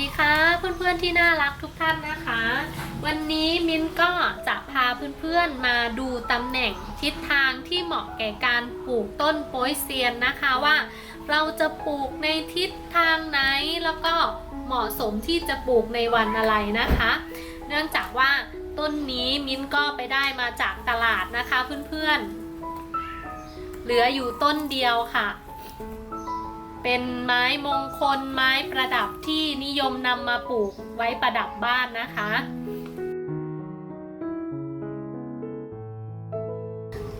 ดีคะเพื่อนๆที่น่ารักทุกท่านนะคะ วันนี้มิ้นก็จะพาเพื่อนๆมาดูตำแหน่งทิศทางที่เหมาะแก่การปลูกต้นโป๊ยเซียนนะคะว่า เราจะปลูกในทิศทางไหนแล้วก็เหมาะสมที่จะปลูกในวันอะไรนะคะ เนื่องจากว่าต้นนี้มิ้นก็ไปได้มาจากตลาดนะคะเพื่อนๆเหลืออยู่ต้นเดียวค่ะ เป็นไม้มงคลไม้ประดับที่นิยมนำมาปลูกไว้ประดับบ้านนะคะ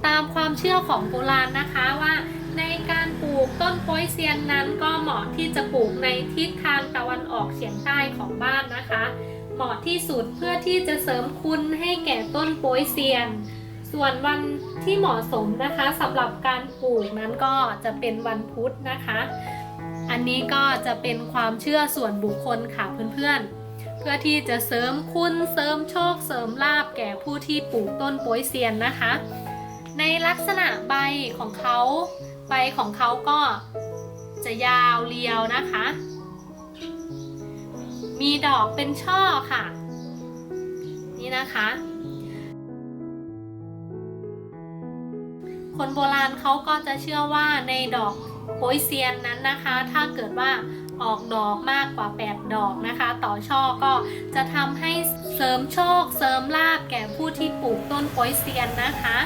ตามความเชื่อของโบราณนะคะว่าในการปลูกต้นโป๊ยเซียนนั้นก็เหมาะที่จะปลูกในทิศทางตะวันออกเฉียงใต้ของบ้านนะคะ เหมาะที่สุดเพื่อที่จะเสริมคุณให้แก่ต้นโป๊ยเซียน ส่วนวันที่เหมาะสมนะคะสำหรับการปลูกนั้นก็จะเป็นวันพุธนะคะ อันนี้ก็จะเป็นความเชื่อส่วนบุคคลค่ะเพื่อนๆ เพื่อที่จะเสริมคุณเสริมโชคเสริมลาบแก่ผู้ที่ปลูกต้นโป๊ยเซียนนะคะ ในลักษณะใบของเขาใบของเขาก็จะยาวเรียวนะคะ มีดอกเป็นช่อค่ะ นี่นะคะ คนโบราณเขาก็จะเชื่อว่าในดอกโปยเซียนนั้นนะคะ ถ้าเกิดว่าออกดอกมากกว่า 8 ดอกนะคะ ต่อช่อก็จะทำให้เสริมโชค เสริมลาบแก่ผู้ที่ปลูกต้นโปยเซียนนะคะ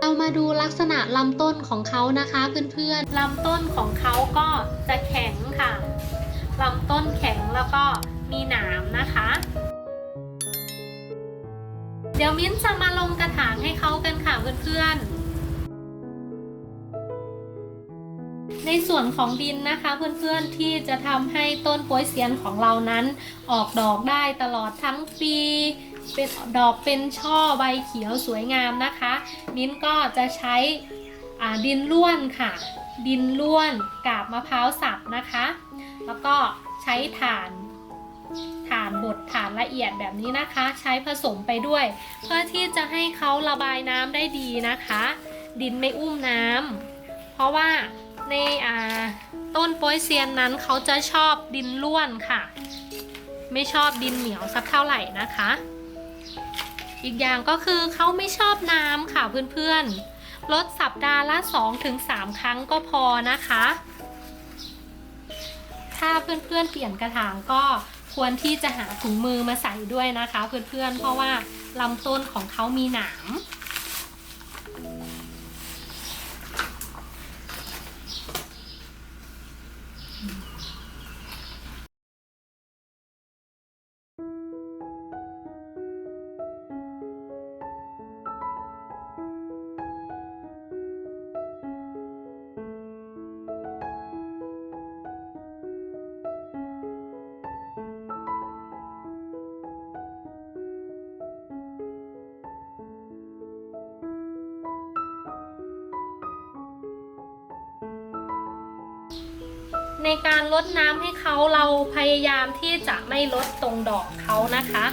เรามาดูลักษณะลำต้นของเขานะคะเพื่อนๆลำต้นของเขาก็จะแข็งค่ะลำต้นแข็งแล้วก็มีหนามนะคะ เดี๋ยวมิ้นจะมาลงกระถางให้เขากันค่ะเพื่อนๆ ในส่วนของดินนะคะเพื่อนๆที่จะทำให้ต้นโป๊ยเซียนของเรานั้น ออกดอกได้ตลอดทั้งปี เป็นดอกเป็นช่อใบเขียวสวยงามนะคะ มิ้นก็จะใช้ดินล้วนค่ะ ดินล้วนกาบมะพร้าวสับนะคะ แล้วก็ใช้ถ่านานบดถ่านละเอียดแบบนี้นะคะ ใช้ผสมไปด้วย เพื่อที่จะให้เขาระบายน้ำได้ดีนะคะ ดินไม่อุ้มน้ำเพราะว่าในาต้นโป๊ยเซียนนั้นเขาจะชอบดินล้วนค่ะ ไม่ชอบดินเหนียวสักเท่าไหร่นะคะ อีกอย่างก็คือเขาไม่ชอบน้ำค่ะเพื่อนๆลดสัปดาห์ละ 2-3 ครั้งก็พอนะคะ ถ้าเพื่อนๆเปลี่ยนกระถางก็ ควรที่จะหาถุงมือมาใส่ด้วยนะคะเพื่อนๆเพราะว่าลำต้นของเขามีหนาม ในการลดน้ำให้เขาเราพยายามที่จะไม่ลดตรงดอกเขานะคะ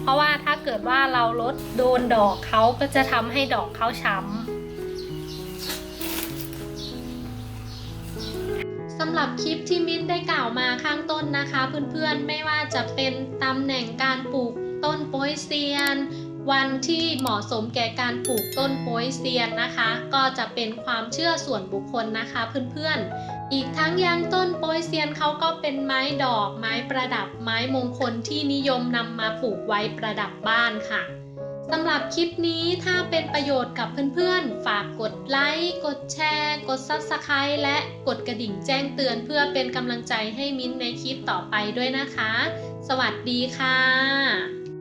เพราะว่าถ้าเกิดว่าเราลดโดนดอกเขาก็จะทำให้ดอกเขาช้ำสำหรับคลิปที่มิ้นได้กล่าวมาข้างต้นนะคะ เพื่อนๆไม่ว่าจะเป็นตำแหน่งการปลูกต้นโป๊ยเซียน วันที่เหมาะสมแก่การปลูกต้นโปยเซียนนะคะ ก็จะเป็นความเชื่อส่วนบุคคลนะคะเพื่อนๆ อีกทั้งยังต้นโปยเซียนเขาก็เป็นไม้ดอก ไม้ประดับ ไม้มงคลที่นิยมนำมาปลูกไว้ประดับบ้านค่ะสำหรับคลิปนี้ถ้าเป็นประโยชน์กับเพื่อนๆ ฝากกดไลค์ กดแชร์ กด Subscribe และกดกระดิ่งแจ้งเตือนเพื่อเป็นกำลังใจให้มิ้นในคลิปต่อไปด้วยนะคะ สวัสดีค่ะ